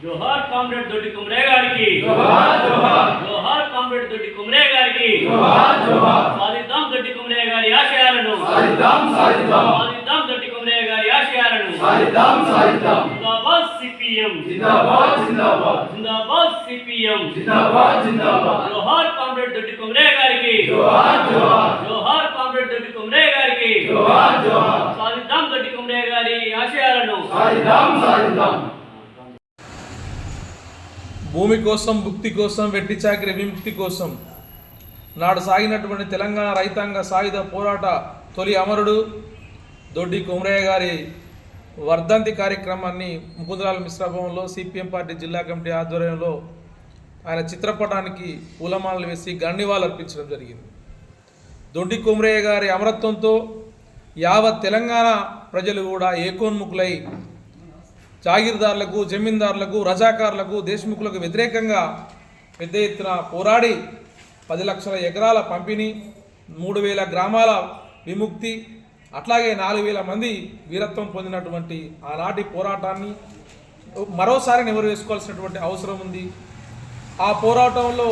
జోహార్ comrade Doddi Komaraiah గారికి జోహార్ జోహార్ జోహార్ comrade Doddi Komaraiah గారికి జోహార్ జోహార్ సాధిద్దాం దొడ్డి కుమరే గారి ఆశయాలను సాధిద్దాం సాధిద్దాం సాధిద్దాం దొడ్డి కుమరే గారి ఆశయాలను సాధిద్దాం సాధిద్దాం జిందాబాద్ సిపిఎం జిందాబాద్ జిందాబాద్ జిందాబాద్ సిపిఎం జిందాబాద్ జిందాబాద్ జోహార్ కామ్రేడ్ దొడ్డి కుమరే గారికి జోహార్ జోహార్ జోహార్ కామ్రేడ్ దొడ్డి కుమరే గారికి జోహార్ జోహార్ సాధిద్దాం దొడ్డి కుమరే గారి ఆశయాలను. సాధిద్దాం సాధిద్దాం. భూమి కోసం భుక్తి కోసం వెట్టి చాకిరి విముక్తి కోసం. నాడు సాగినటువంటి తెలంగాణ రైతాంగ సాయుధ పోరాట తొలి అమరుడు దొడ్డి కుమరయ్య గారి వర్ధంతి కార్యక్రమాన్ని ముకుందరాల మిశ్రాభవన్లో సిపిఎం పార్టీ జిల్లా కమిటీ ఆధ్వర్యంలో ఆయన చిత్రపటానికి పూలమాలలు వేసి గండివాలు అర్పించడం జరిగింది. దొడ్డి కుమరయ్య గారి అమరత్వంతో యావత్ తెలంగాణ ప్రజలు కూడా ఏకోన్ముఖులై జాగీర్దారులకు జమీందారులకు రజాకారులకు దేశముఖులకు వ్యతిరేకంగా పెద్ద ఎత్తున పోరాడి పది లక్షల ఎకరాల పంపిణీ మూడు వేల గ్రామాల విముక్తి అట్లాగే నాలుగు వేల మంది వీరత్వం పొందినటువంటి ఆనాటి పోరాటాన్ని మరోసారి నెవరు వేసుకోవాల్సినటువంటి అవసరం ఉంది. ఆ పోరాటంలో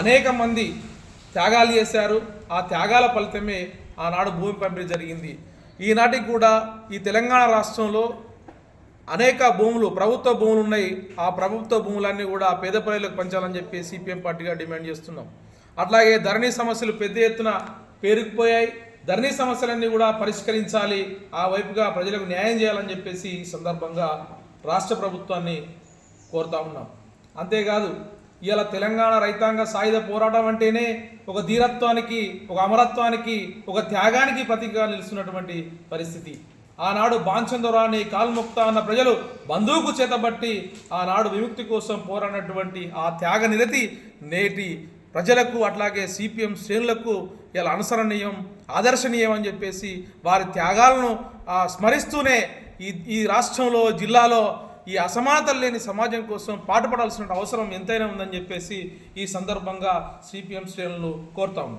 అనేక మంది త్యాగాలు చేశారు. ఆ త్యాగాల ఫలితమే ఆనాడు భూమి పంపిణీ జరిగింది. ఈనాటికి కూడా ఈ తెలంగాణ రాష్ట్రంలో అనేక భూములు ప్రభుత్వ భూములు ఉన్నాయి. ఆ ప్రభుత్వ భూములన్నీ కూడా పేద ప్రజలకు పంచాలని చెప్పి సిపిఎం పార్టీగా డిమాండ్ చేస్తున్నాం. అట్లాగే ధరణి సమస్యలు పెద్ద ఎత్తున పేరుకుపోయాయి. ధరణి సమస్యలన్నీ కూడా పరిష్కరించాలి. ఆ వైపుగా ప్రజలకు న్యాయం చేయాలని చెప్పేసి ఈ సందర్భంగా రాష్ట్ర ప్రభుత్వాన్ని కోరుతా ఉన్నాం. అంతేకాదు ఇలా తెలంగాణ రైతాంగ సాయుధ పోరాటం అంటేనే ఒక ధీరత్వానికి ఒక అమరత్వానికి ఒక త్యాగానికి ప్రతీకగా నిలుస్తున్నటువంటి పరిస్థితి. ఆనాడు బాంచందొరాని కాల్ముక్త అన్న ప్రజలు బంధువుకు చేతబట్టి ఆనాడు విముక్తి కోసం పోరాడినటువంటి ఆ త్యాగ నిరతి నేటి ప్రజలకు అట్లాగే సిపిఎం శ్రేణులకు ఇలా అనుసరణీయం ఆదర్శనీయం అని చెప్పేసి వారి త్యాగాలను స్మరిస్తూనే ఈ ఈ రాష్ట్రంలో జిల్లాలో ఈ అసమానతలు లేని సమాజం కోసం పాటుపడాల్సిన అవసరం ఎంతైనా ఉందని చెప్పేసి ఈ సందర్భంగా సిపిఎం శ్రేణులు కోరుతాము